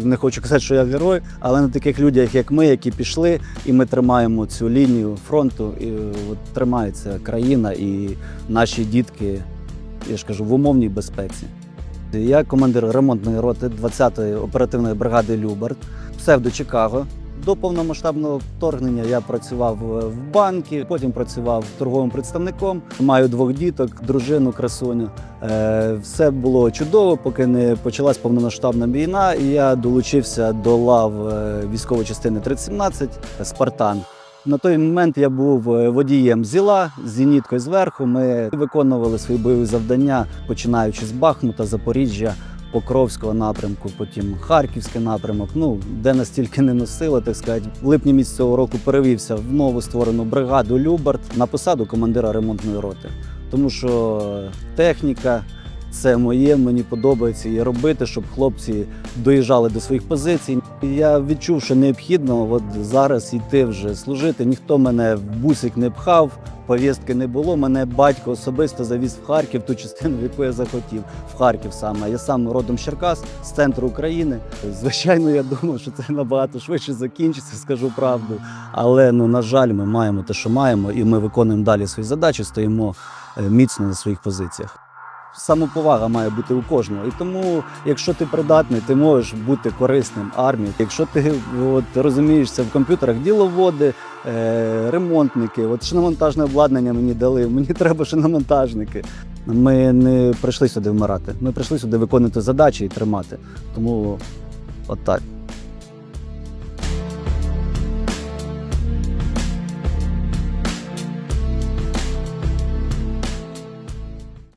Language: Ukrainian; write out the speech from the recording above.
Не хочу казати, що я герой, але на таких людях, як ми, які пішли, і ми тримаємо цю лінію фронту, і от тримається країна і наші дітки, я ж кажу, в умовній безпеці. Я командир ремонтної роти 20-ї оперативної бригади Люберт, псевдо Чикаго. До повномасштабного вторгнення я працював е, в банку, потім працював торговим представником. Маю двох діток, дружину, красуню. Е, Все було чудово, поки не почалась повномасштабна війна. І я долучився до лав е, військової частини 3017 Спартан. На той момент я був водієм зіла з зеніткою зверху. Ми виконували свої бойові завдання, починаючи з Бахмута, Запоріжжя, Покровського напрямку, потім Харківський напрямок. Ну де настільки не носило, так сказати. В липні місяць цього року перевівся в нову створену бригаду Любарт на посаду командира ремонтної роти, тому що техніка. Це моє, мені подобається і робити, щоб хлопці доїжджали до своїх позицій. Я відчув, що необхідно от зараз йти вже служити. Ніхто мене в бусик не пхав, повістки не було. Мене батько особисто завіз в Харків, ту частину, в яку я захотів, в Харків саме. Я сам родом Черкас, з центру України. Звичайно, я думав, що це набагато швидше закінчиться, скажу правду. Але ну на жаль, ми маємо те, що маємо, і ми виконуємо далі свої задачі, стоїмо е, міцно на своїх позиціях. Самоповага має бути у кожного. І тому, якщо ти придатний, ти можеш бути корисним армії. Якщо ти от, розумієшся в комп'ютерах, діловоди, е, ремонтники, от шиномонтажне обладнання мені дали, мені треба шиномонтажники. Ми не прийшли сюди вмирати. Ми прийшли сюди виконувати задачі і тримати. Тому от так.